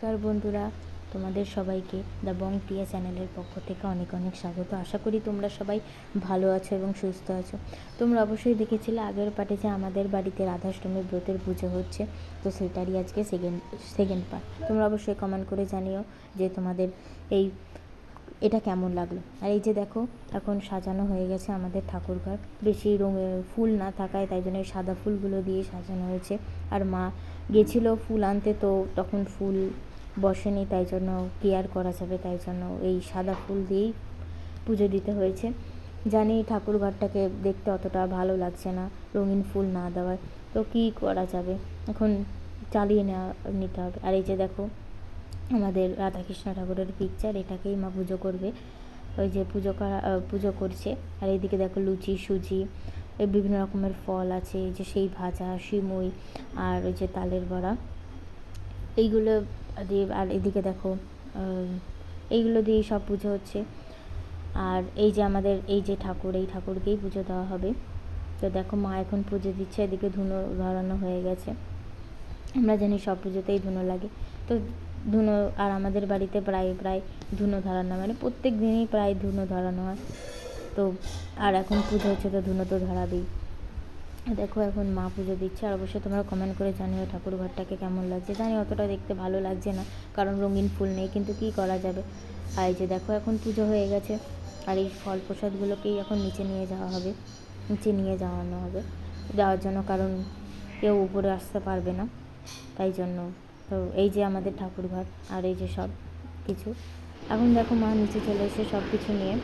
নমস্কার বন্ধুরা, তোমাদের সবাইকে দ্য বং টিয়া চ্যানেলের পক্ষ থেকে অনেক অনেক স্বাগত। আশা করি তোমরা সবাই ভালো আছো এবং সুস্থ আছো। তোমরা অবশ্যই দেখেছিলে, আগের পার্টে যে আমাদের বাড়িতে রাধাষ্টমীর ব্রতের পুজো হচ্ছে, তো সেটারই আজকে সেকেন্ড সেকেন্ড পার্ট তোমরা অবশ্যই কমেন্ট করে জানিও যে তোমাদের এই, এটা কেমন লাগল। আর এই যে দেখো, এখন সাজানো হয়ে গেছে আমাদের ঠাকুরঘর। বেশি রঙের ফুল না থাকায় তাই জন্য সাদা ফুলগুলো দিয়ে সাজানো হয়েছে। আর মা গেছিল ফুল আনতে, তো তখন ফুল বসেনি, তাই জন্য কেয়ার করা যাবে, তাই জন্য এই সাদা ফুল দিয়েই পুজো দিতে হয়েছে। জানি ঠাকুরঘরটাকে দেখতে অতটা ভালো লাগছে না, রঙিন ফুল না দেওয়ায়। তো কী করা যাবে? এখন চালিয়ে নেওয়া, নিতে হবে। আর এই যে দেখো, আমাদের রাধাকৃষ্ণ ঠাকুরের পিকচার এটাকেই মা পুজো করবে। ওই যে পুজো করা পুজো করছে। আর এইদিকে দেখো লুচি, সুজি বিভিন্ন রকমের ফল আছে, এই যে সেই ভাজা, সিমুই, আর ওই যে তালের বড়া। এইগুলো দিয়ে আর এদিকে দেখো এইগুলো দিয়েই সব পুজো হচ্ছে। আর এই যে আমাদের এই যে ঠাকুর, এই ঠাকুরকেই পুজো দেওয়া হবে। তো দেখো মা এখন পুজো দিচ্ছে, এদিকে ধুনো ধরানো হয়ে গেছে। আমরা জানি সব পুজোতেই ধুনো লাগে। তো ধুনো আর আমাদের বাড়িতে প্রায় প্রায় ধুনো ধরানো মানে প্রত্যেক দিনই প্রায় ধুনো ধরানো হয়। তো আর এখন পুজো হচ্ছে তো ধুনো তো ধরাবেই। দেখো এখন মা পুজো দিচ্ছে আর অবশ্যই তোমরা কমেন্ট করে জানিও ঠাকুর ঘরটাকে কেমন লাগছে। জানি অতটা দেখতে ভালো লাগছে না, কারণ রঙিন ফুল নেই, কিন্তু কী করা যাবে? আর এই যে দেখো এখন পুজো হয়ে গেছে, আর এই ফল প্রসাদগুলোকেই এখন নিচে নিয়ে যাওয়া হবে, নিচে নিয়ে যাওয়ানো হবে। দেওয়ার জন্য কারণ কেউ উপরে আসতে পারবে না, তাই জন্য। তো এই যে আমাদের ঠাকুর ঘর, আর এই যে সব কিছু। এখন দেখো মা নিচে চলে এসে সব কিছু নিয়ে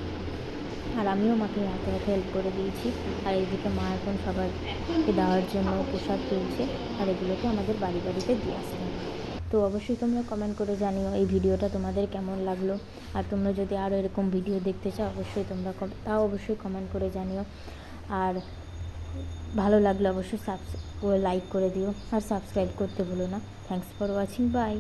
আর আমিও মাকে হাতে হাতে হেল্প করে দিয়েছি। আর এইদিকে মা এখন সবাইকে দেওয়ার জন্য প্রসাদ তুলছে আর এগুলোকে আমাদের বাড়ি বাড়িতে দিয়ে আসতে হবে তো অবশ্যই তোমরা কমেন্ট করে জানিও এই ভিডিওটা তোমাদের কেমন লাগল। আর তোমরা যদি আরও এরকম ভিডিও দেখতে চাও, অবশ্যই তোমরা তাও অবশ্যই কমেন্ট করে জানিও। আর ভালো লাগলে অবশ্যই সাবস লাইক করে দিও। আর সাবস্ক্রাইব করতে ভুলো না। Thanks for watching by